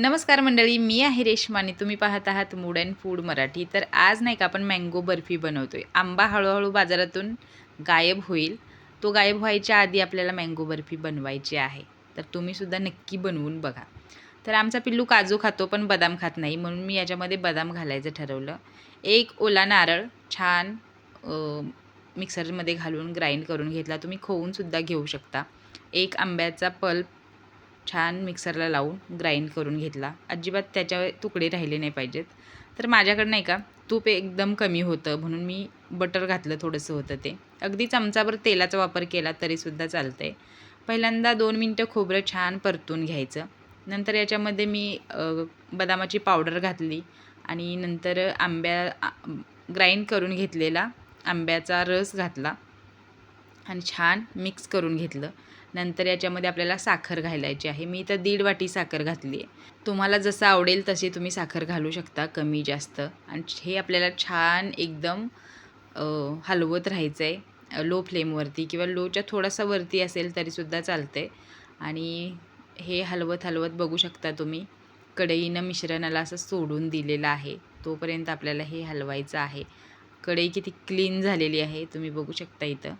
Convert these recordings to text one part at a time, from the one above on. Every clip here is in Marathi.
नमस्कार मंडळी मी आहे रेश्मा आणि तुम्ही पाहत आहात मूड अँड फूड मराठी. तर आज नाही का आपण मँगो बर्फी बनवतोय. आंबा हळूहळू बाजारातून गायब होईल. तो गायब व्हायच्या आधी आपल्याला मँगो बर्फी बनवायची आहे. तर तुम्हीसुद्धा नक्की बनवून बघा. तर आमचा पिल्लू काजू खातो पण बदाम खात नाही. म्हणून मी याच्यामध्ये बदाम घालायचं ठरवलं. एक ओला नारळ छान मिक्सरमध्ये घालून ग्राइंड करून घेतला. तुम्ही खोवूनसुद्धा घेऊ शकता. एक आंब्याचा पल्प छान मिक्सरला लावून ग्राइंड करून घेतला. अजिबात त्याच्या तुकडे राहिले नाही पाहिजेत. तर माझ्याकडं नाही का तूप एकदम कमी होतं म्हणून मी बटर घातलं थोडंसं होतं ते. अगदी चमचाभर तेलाचा वापर केला तरीसुद्धा चालतं आहे पहिल्यांदा दोन मिनटं खोबरं छान परतून घ्यायचं. नंतर याच्यामध्ये मी बदामाची पावडर घातली आणि नंतर आंब्या ग्राइंड करून घेतलेला आंब्याचा रस घातला. आणि छान मिक्स करून घेतलं. नंतर याच्यामध्ये आपल्याला साखर घालायची आहे. मी तर दीड वाटी साखर घातली आहे तुम्हाला जसं आवडेल तशी तुम्ही साखर घालू शकता कमी जास्त. आणि हे आपल्याला छान एकदम हलवत राहायचं आहे लो फ्लेमवरती किंवा लोच्या थोडासा वरती असेल तरीसुद्धा चालतं आहे आणि हे हलवत हलवत बघू शकता तुम्ही. कढईनं मिश्रणाला असं सोडून दिलेलं आहे. तोपर्यंत आपल्याला हे हलवायचं आहे. कढई किती क्लीन झालेली आहे तुम्ही बघू शकता इथं.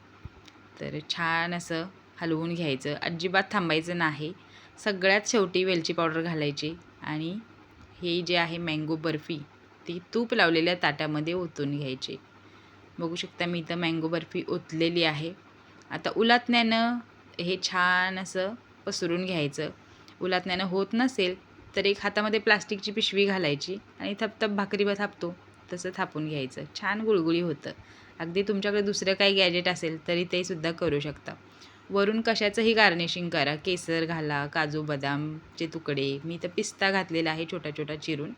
तर छान असं हलवून घ्यायचं. अजिबात थांबायचं नाही. सगळ्यात शेवटी वेलची पावडर घालायची आणि हे जे आहे मँगो बर्फी ती तूप लावलेल्या ताटामध्ये ओतून घ्यायची. बघू शकता मी इथं मँगो बर्फी ओतलेली आहे. आता उलातण्यानं हे छान असं पसरून घ्यायचं. उलातण्यानं होत नसेल तर एक हातामध्ये प्लास्टिकची पिशवी घालायची आणि थपथप भाकरीवर थापतो. तसं थापून घ्यायचं. छान गुळगुळी होतं. अगदी तुमच्याकडे दुसरं काही गॅजेट असेल तरी ते सुद्धा करू शकता. वरून कशाचंही गार्निशिंग करा. केसर घाला काजू बदामचे तुकडे. मी तर पिस्ता घातलेला आहे छोटा छोटा चिरून.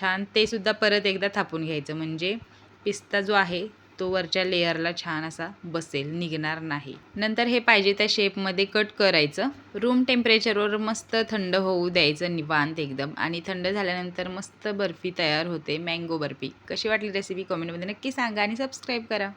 छान ते सुद्धा परत एकदा थापून घ्यायचं. म्हणजे पिस्ता जो आहे तो वरच्या लेअरला छान असा बसेल निघणार नाही. नंतर हे पाहिजे त्या शेपमध्ये कट करायचं. रूम टेम्परेचरवर मस्त थंड होऊ द्यायचं निवांत एकदम. आणि थंड झाल्यानंतर मस्त बर्फी तयार होते मँगो बर्फी. कशी वाटली रेसिपी कॉमेंटमध्ये नक्की सांगा आणि सबस्क्राईब करा.